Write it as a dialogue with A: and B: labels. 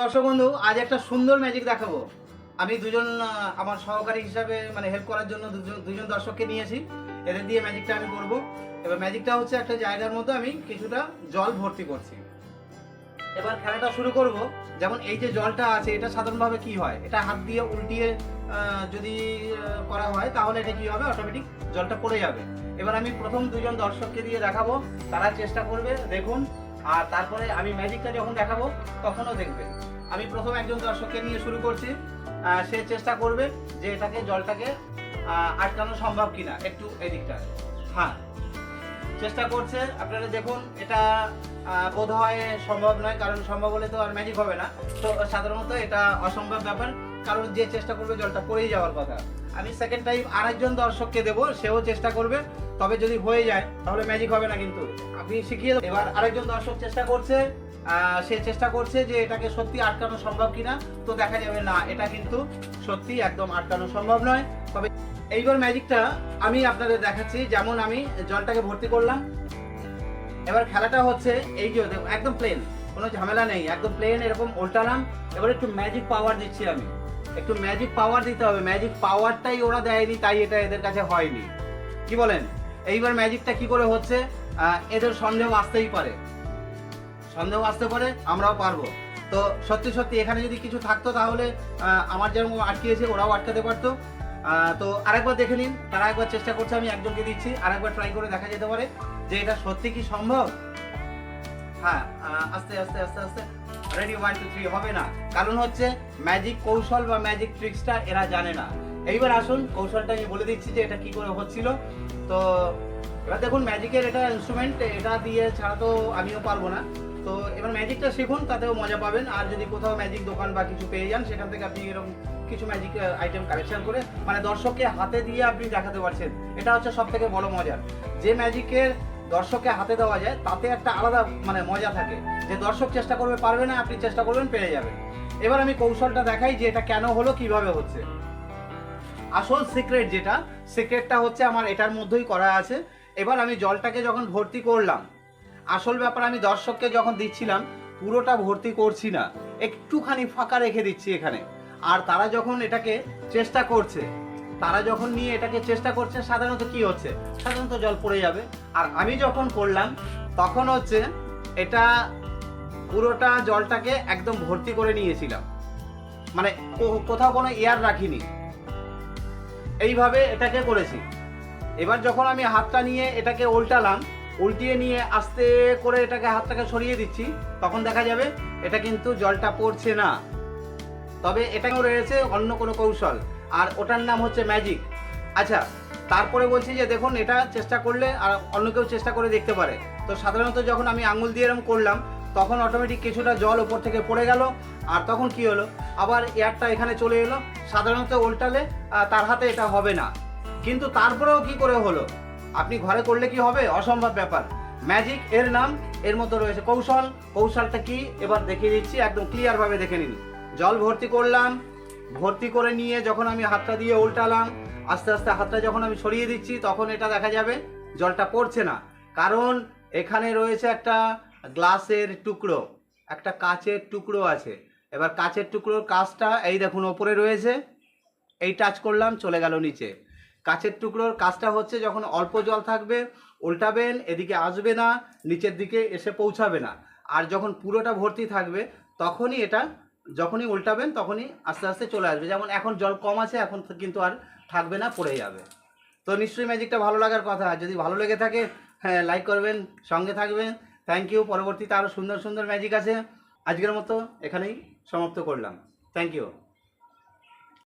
A: দর্শক বন্ধু, আজ একটা সুন্দর ম্যাজিক দেখাবো। আমি দুজন আমার সহকারী হিসাবে মানে হেল্প করার জন্য দুজন দর্শককে নিয়েছি। এদের দিয়ে ম্যাজিকটা আমি করব। এবার ম্যাজিকটা হচ্ছে একটা জায়গার মধ্যে আমি কিছুটা জল ভর্তি করছি। এবার খেলাটা শুরু করব। যেমন এই যে জলটা আছে, এটা সাধারণভাবে কি হয়? এটা হাত দিয়ে উল্টিয়ে যদি করা হয়, তাহলে এটা কি হবে? অটোমেটিক জলটা পড়ে যাবে। এবার আমি প্রথম দুজন দর্শককে দিয়ে দেখাবো। তারা চেষ্টা করবে, দেখুন আর তারপরে আমি ম্যাজিকটা যখন দেখাবো, তখনও দেখবে। আমি প্রথম একজন দর্শককে নিয়ে শুরু করছি। সে চেষ্টা করবে যে এটাকে, জলটাকে আটকানো সম্ভব কিনা, একটু এদিকটা। হ্যাঁ। চেষ্টা করছে। আপনারা দেখুন, এটা বোধ হয় সম্ভব নয়, কারণ সম্ভব হলে তো আর ম্যাজিক হবে না। তো সাধারণত এটা অসম্ভব ব্যাপার। কারণ যে চেষ্টা করবে জলটা পড়েই যাওয়ার কথা। আমি সেকেন্ড টাইম আরেকজন দর্শককে দেবো, সেও চেষ্টা করবে। তবে যদি হয়ে যায়, তাহলে ম্যাজিক হবে না কিন্তু। আপনি শিখিয়ে। এবার আরেকজন দর্শক চেষ্টা করছে সে চেষ্টা করছে যে এটাকে সত্যি আটকানো সম্ভব কিনা। তো দেখা যাবে, না, এটা কিন্তু সত্যি একদম আটকানো সম্ভব নয়। তবে এইবার ম্যাজিকটা আমি আপনাদের দেখাচ্ছি। যেমন আমি জলটাকে ভর্তি করলাম। এবার খেলাটা হচ্ছে এই যে একদম প্লেন কোনো ঝামেলা নেই, একদম প্লেন এরকম উল্টালাম। এবার একটু ম্যাজিক পাওয়ার দিচ্ছি আমি। একটু ম্যাজিক পাওয়ার দিতে হবে। ম্যাজিক পাওয়ারটাই ওরা দেয়নি, তাই এটা এদের কাছে হয়নি। কি বলেন? এইবার ম্যাজিকটা কি করে হচ্ছে? এদের সন্দেহ আসতেই পারে। সন্দেহ আসতে পারে, আমরাও পারব। তো সত্যি সত্যি এখানে যদি কিছু থাকতো তাহলে আমার যেরকম আটকিয়েছে, ওরাও আটকাতে পারতো। তো আরেকবার দেখে নিন, তারা একবার চেষ্টা করছে, আমি একজনকে দিচ্ছি, আরেকবার ট্রাই করে দেখা যেতে পারে যে এটা সত্যি কি সম্ভব? হ্যাঁ আস্তে আস্তে আস্তে আস্তে। রেডি ওয়ান টু থ্রি হবে না। কারণ হচ্ছে ম্যাজিক কৌশল বা ম্যাজিক ট্রিক্সটা এরা জানে না। এইবার আসুন, কৌশলটা আমি বলে দিচ্ছি যে এটা কি করে হচ্ছিল। তো, এবার দেখুন ম্যাজিকের এটা ইনস্ট্রুমেন্ট এটা দিয়ে ছাড়া তো আমিও পারব না। তো, এবার ম্যাজিকটা শিখুন, তাতেও মজা পাবেন। আর যদি কোথাও ম্যাজিক দোকান বা কিছু পেয়ে যান, সেখান থেকে আপনি এরকম কিছু ম্যাজিক আইটেম কালেকশন করে মানে দর্শককে হাতে দিয়ে আপনি দেখাতে পারছেন। এটা হচ্ছে সব থেকে বড় মজার। যে ম্যাজিকের দর্শককে হাতে দেওয়া যায়, তাতে একটা আলাদা মানে মজা থাকে। যে দর্শক চেষ্টা করবে, পারবে না, আপনি চেষ্টা করবেন পেরে যাবেন। এবার আমি কৌশলটা দেখাই যে এটা কেন হলো, কীভাবে হচ্ছে। আসল সিক্রেট যেটা সিক্রেটটা হচ্ছে আমার এটার মধ্যেই করা আছে। এবার আমি জলটাকে যখন ভর্তি করলাম, আসল ব্যাপার আমি দর্শককে যখন দিচ্ছিলাম, পুরোটা ভর্তি করছি না। একটুখানি ফাঁকা রেখে দিচ্ছি এখানে। আর তারা যখন এটাকে চেষ্টা করছে তারা যখন নিয়ে এটাকে চেষ্টা করছে, সাধারণত কি হচ্ছে? সাধারণত জল পড়ে যাবে। আর আমি যখন করলাম, তখন হচ্ছে এটা পুরোটা জলটাকে একদম ভর্তি করে নিয়েছিলাম। মানে কোথাও কোনো এয়ার রাখিনি। এইভাবে এটাকে করেছি। এবার যখন আমি হাতটা নিয়ে এটাকে উল্টালাম, উল্টিয়ে নিয়ে আস্তে করে এটাকে হাতটাকে সরিয়ে দিচ্ছি, তখন দেখা যাবে এটা কিন্তু জলটা পড়ছে না। তবে এটাও রয়েছে অন্য কোনো কৌশল। আর ওটার নাম হচ্ছে ম্যাজিক আচ্ছা তারপরে বলছি যে দেখুন, এটা চেষ্টা করলে আর অন্য কেউ চেষ্টা করে দেখতে পারে। তো সাধারণত যখন আমি আঙুল দিয়ে এরকম করলাম, তখন অটোমেটিক কিছুটা জল ওপর থেকে পড়ে গেল, আর তখন কি হলো? আবার এয়ারটা এখানে চলে এলো। সাধারণত উল্টালে তার হাতে এটা হবে না। কিন্তু তারপরেও কি করে হলো? আপনি ঘরে করলে কি হবে? অসম্ভব ব্যাপার। ম্যাজিক এর নাম, এর মধ্যে রয়েছে কৌশল। কৌশলটা কি? এবার দেখিয়ে দিচ্ছি, একদম ক্লিয়ারভাবে দেখে নিন। জল ভর্তি করলাম। ভর্তি করে নিয়ে যখন আমি হাতটা দিয়ে উল্টালাম, আস্তে আস্তে হাতটা যখন আমি সরিয়ে দিচ্ছি, তখন এটা দেখা যাবে জলটা পড়ছে না। কারণ এখানে রয়েছে একটা গ্লাসের টুকরো, একটা কাচের টুকরো আছে। এবার কাচের টুকরোর কাজটা এই দেখুন, ওপরে রয়েছে। এই টাচ করলাম, চলে গেল নিচে। কাচের টুকরোর কাজটা হচ্ছে যখন অল্প জল থাকবে, উল্টাবেন, এদিকে আসবে না, নিচের দিকে এসে পৌঁছাবে না। আর যখন পুরোটা ভর্তি থাকবে, তখনই এটা যখনই উল্টাবেন, তখনই আস্তে আস্তে চলে আসবে। যেমন এখন জল কম আছে, এখন কিন্তু আর থাকবে না, পড়ে যাবে। তো নিশ্চয়ই ম্যাজিকটা ভালো লাগার কথা। যদি ভালো লেগে থাকে হ্যাঁ লাইক করবেন, সঙ্গে থাকবেন। থ্যাংক ইউ পরবর্তীতে আরও সুন্দর সুন্দর ম্যাজিক আছে। আজকের মতো এখানেই সমাপ্ত করলাম। Thank you